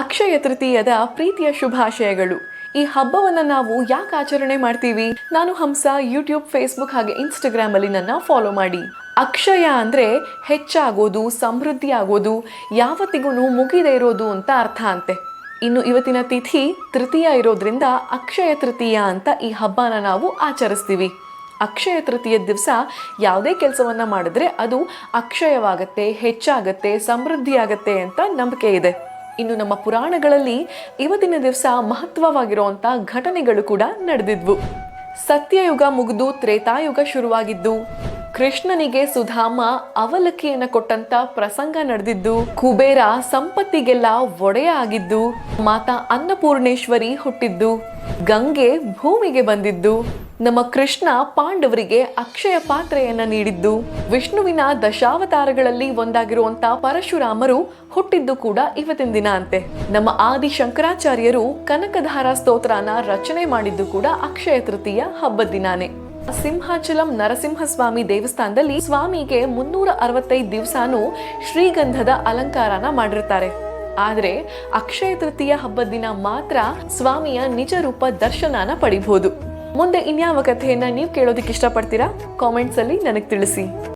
ಅಕ್ಷಯ ತೃತೀಯದ ಪ್ರೀತಿಯ ಶುಭಾಶಯಗಳು. ಈ ಹಬ್ಬವನ್ನು ನಾವು ಯಾಕೆ ಆಚರಣೆ ಮಾಡ್ತೀವಿ? ನಾನು ಹಂಸ ಯೂಟ್ಯೂಬ್ ಫೇಸ್ಬುಕ್ ಹಾಗೆ ಇನ್ಸ್ಟಾಗ್ರಾಮ್ ಅಲ್ಲಿ ನನ್ನ ಫಾಲೋ ಮಾಡಿ. ಅಕ್ಷಯ ಅಂದ್ರೆ ಹೆಚ್ಚಾಗೋದು, ಸಮೃದ್ಧಿ ಆಗೋದು ಯಾವತ್ತಿಗೂ ಮುಗಿದೇ ಇರೋದು ಅಂತ ಅರ್ಥ ಅಂತೆ. ಇನ್ನು ಇವತ್ತಿನ ತಿಥಿ ತೃತೀಯ ಇರೋದ್ರಿಂದ ಅಕ್ಷಯ ತೃತೀಯ ಅಂತ ಈ ಹಬ್ಬನ ನಾವು ಆಚರಿಸ್ತೀವಿ. ಅಕ್ಷಯ ತೃತೀಯ ದಿವಸ ಯಾವುದೇ ಕೆಲಸವನ್ನ ಮಾಡಿದ್ರೆ ಅದು ಅಕ್ಷಯವಾಗತ್ತೆ, ಹೆಚ್ಚಾಗತ್ತೆ ಸಮೃದ್ಧಿಯಾಗತ್ತೆ ಅಂತ ನಂಬಿಕೆ ಇದೆ. ಇನ್ನು ನಮ್ಮ ಪುರಾಣಗಳಲ್ಲಿ ಇವತ್ತಿನ ದಿವಸ ಮಹತ್ವವಾಗಿರುವಂಥ ಘಟನೆಗಳು ಕೂಡ ನಡೆದಿದ್ವು. ಸತ್ಯಯುಗ ಮುಗಿದು ತ್ರೇತಾಯುಗ ಶುರುವಾಗಿದ್ದು, ಕೃಷ್ಣನಿಗೆ ಸುಧಾಮ ಅವಲಕ್ಕಿಯನ್ನು ಕೊಟ್ಟಂತ ಪ್ರಸಂಗ ನಡೆದಿದ್ದು, ಕುಬೇರ ಸಂಪತ್ತಿಗೆಲ್ಲ ಒಡೆಯ ಆಗಿದ್ದು, ಮಾತಾ ಅನ್ನಪೂರ್ಣೇಶ್ವರಿ ಹುಟ್ಟಿದ್ದು, ಗಂಗೆ ಭೂಮಿಗೆ ಬಂದಿದ್ದು ನಮ್ಮ ಕೃಷ್ಣ ಪಾಂಡವರಿಗೆ ಅಕ್ಷಯ ಪಾತ್ರೆಯನ್ನ ನೀಡಿದ್ದು. ವಿಷ್ಣುವಿನ ದಶಾವತಾರಗಳಲ್ಲಿ ಒಂದಾಗಿರುವಂತ ಪರಶುರಾಮರು ಹುಟ್ಟಿದ್ದು ಕೂಡ ಇವತ್ತಿನ ದಿನ ಅಂತೆ. ನಮ್ಮ ಆದಿ ಶಂಕರಾಚಾರ್ಯರು ಕನಕಧಾರ ಸ್ತೋತ್ರನ ರಚನೆ ಮಾಡಿದ್ದು ಕೂಡ ಅಕ್ಷಯ ತೃತೀಯ ಹಬ್ಬದ ದಿನಾನೇ. ಸಿಂಹಾಚಲಂ ನರಸಿಂಹಸ್ವಾಮಿ ದೇವಸ್ಥಾನದಲ್ಲಿ ಸ್ವಾಮಿಗೆ ಮುನ್ನೂರ ಅರವತ್ತೈದು ದಿವಸಾನು ಶ್ರೀಗಂಧದ ಅಲಂಕಾರನ ಮಾಡಿರ್ತಾರೆ. ಆದರೆ ಅಕ್ಷಯ ತೃತೀಯ ಹಬ್ಬದ ದಿನ ಮಾತ್ರ ಸ್ವಾಮಿಯ ನಿಜ ರೂಪ ದರ್ಶನನ ಪಡಿಬಹುದು ಮುಂದೆ ಇನ್ಯಾವ ಕಥೆಯನ್ನ ನೀವು ಕೇಳೋದಕ್ಕೆ ಇಷ್ಟಪಡ್ತೀರಾ? ಕಾಮೆಂಟ್ಸ್ ಅಲ್ಲಿ ನನಗೆ ತಿಳಿಸಿ.